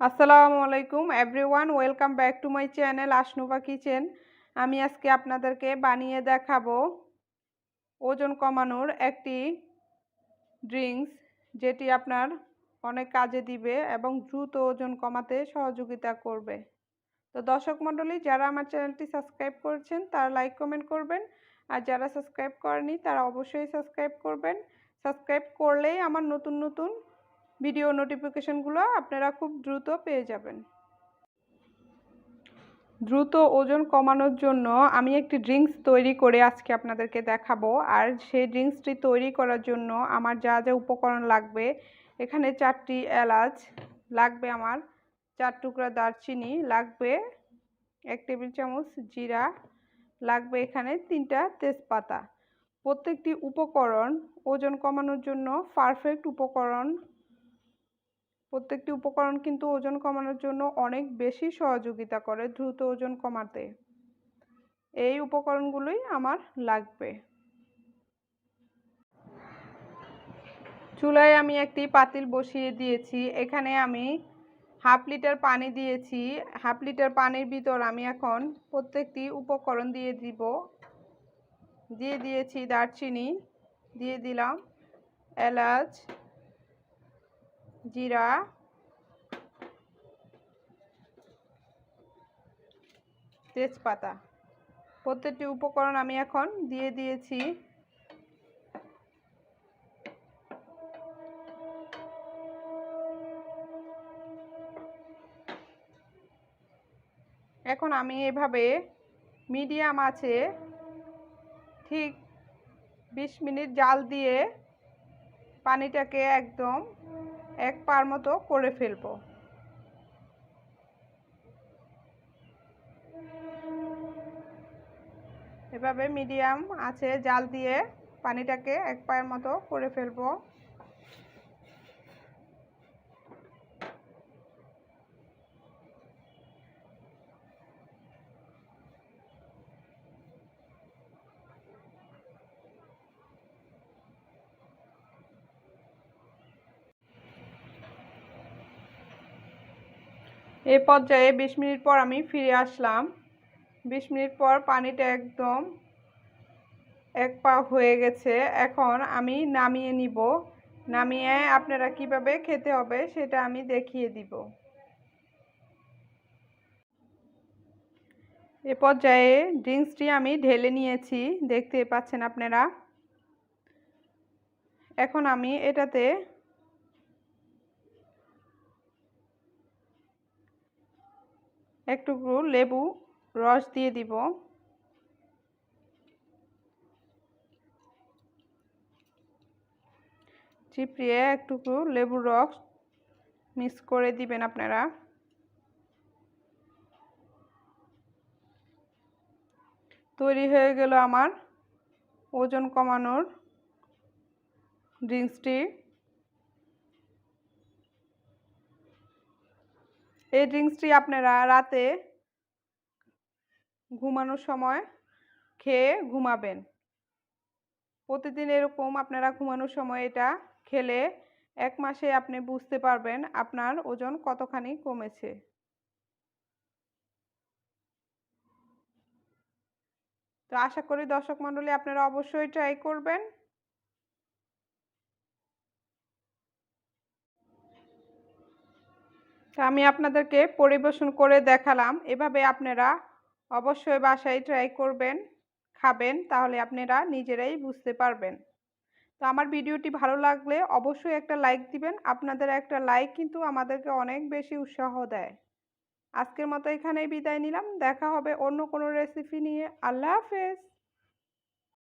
আসসালামু আলাইকুম everyone welcome back to my channel Ashnuba kitchen আমি আজকে আপনাদেরকে বানিয়ে দেখাবো ওজন কমানোর একটি ড্রিঙ্কস যেটি আপনার অনেক কাজে দিবে এবং দ্রুত ওজন কমাতে সহযোগিতা করবে। তো দর্শক মণ্ডলী, যারা আমার চ্যানেলটি সাবস্ক্রাইব করেছেন, তারা লাইক কমেন্ট করবেন। আর যারা সাবস্ক্রাইব করেনি তারা অবশ্যই সাবস্ক্রাইব করবেন। সাবস্ক্রাইব করলেই আমার নতুন নতুন ভিডিও নোটিফিকেশনগুলো আপনারা খুব দ্রুত পেয়ে যাবেন। দ্রুত ওজন কমানোর জন্য আমি একটি ড্রিঙ্কস তৈরি করে আজকে আপনাদেরকে দেখাবো। আর সেই ড্রিঙ্কসটি তৈরি করার জন্য আমার যা যা উপকরণ লাগবে, এখানে চারটি এলাচ লাগবে আমার, চার টুকরা দারচিনি লাগবে, এক টেবিল চামচ জিরা লাগবে এখানে, তিনটা তেজপাতা। প্রত্যেকটি উপকরণ ওজন কমানোর জন্য পারফেক্ট উপকরণ প্রত্যেকটি উপকরণ কিন্তু ওজন কমানোর জন্য অনেক বেশি সহযোগিতা করে দ্রুত ওজন কমাতে। এই উপকরণগুলোই আমার লাগবে। চুলায় আমি একটি পাতিল বসিয়ে দিয়েছি। এখানে আমি হাফ লিটার পানি দিয়েছি। হাফ লিটার পানির ভিতর আমি এখন প্রত্যেকটি উপকরণ দিয়ে দিব। দিয়ে দিয়েছি দারচিনি, দিয়ে দিলাম এলাচ জিরা। তেজপাতা। প্রত্যেকটি উপকরণ আমি এখন দিয়ে দিয়েছি। এখন আমি এভাবে মিডিয়াম আছে ঠিক বিশ মিনিট জাল দিয়ে পানিটাকে একদম এক পার মতো করে ফেলব। এভাবে মিডিয়াম আছে জাল দিয়ে পানিটাকে এক পায়ের মতো করে ফেলব। এ পর্যায়ে বিশ মিনিট পর আমি ফিরে আসলাম। বিশ মিনিট পর পানিটা একদম এক পা হয়ে গেছে। এখন আমি নামিয়ে নিব। নামিয়ে আপনারা কীভাবে খেতে হবে সেটা আমি দেখিয়ে দিব। এ পর্যায়ে ড্রিঙ্কসটি আমি ঢেলে নিয়েছি। দেখতে পাচ্ছেন আপনারা? এখন আমি এটাতে একটুকু লেবু, রস দিয়ে দিব। চিপড়িয়ে একটুকু লেবুর রস মিক্স করে দিবেন আপনারা। তৈরি হয়ে গেল আমার ওজন কমানোর ড্রিঙ্কসটি। এই ড্রিঙ্কসটি আপনারা রাতে ঘুমানোর সময় খেয়ে ঘুমাবেন। প্রতিদিন এরকম আপনারা ঘুমানোর সময় এটা খেলে এক মাসে আপনি বুঝতে পারবেন আপনার ওজন কতখানি কমেছে। তো আশা করি দর্শক মণ্ডলী আপনারা অবশ্যই ট্রাই করবেন। আমি আপনাদেরকে পরিবেশন করে দেখালাম। এভাবে আপনারা অবশ্যই বাসায় ট্রাই করবেন, খাবেন, তাহলে আপনারা নিজেরাই বুঝতে পারবেন। তো আমার ভিডিওটি ভালো লাগলে অবশ্যই একটা লাইক দিবেন। আপনাদের একটা লাইক কিন্তু আমাদেরকে অনেক বেশি উৎসাহ দেয়। আজকের মতো এখানেই বিদায় নিলাম। দেখা হবে অন্য কোনো রেসিপি নিয়ে। আল্লাহ হাফেজ!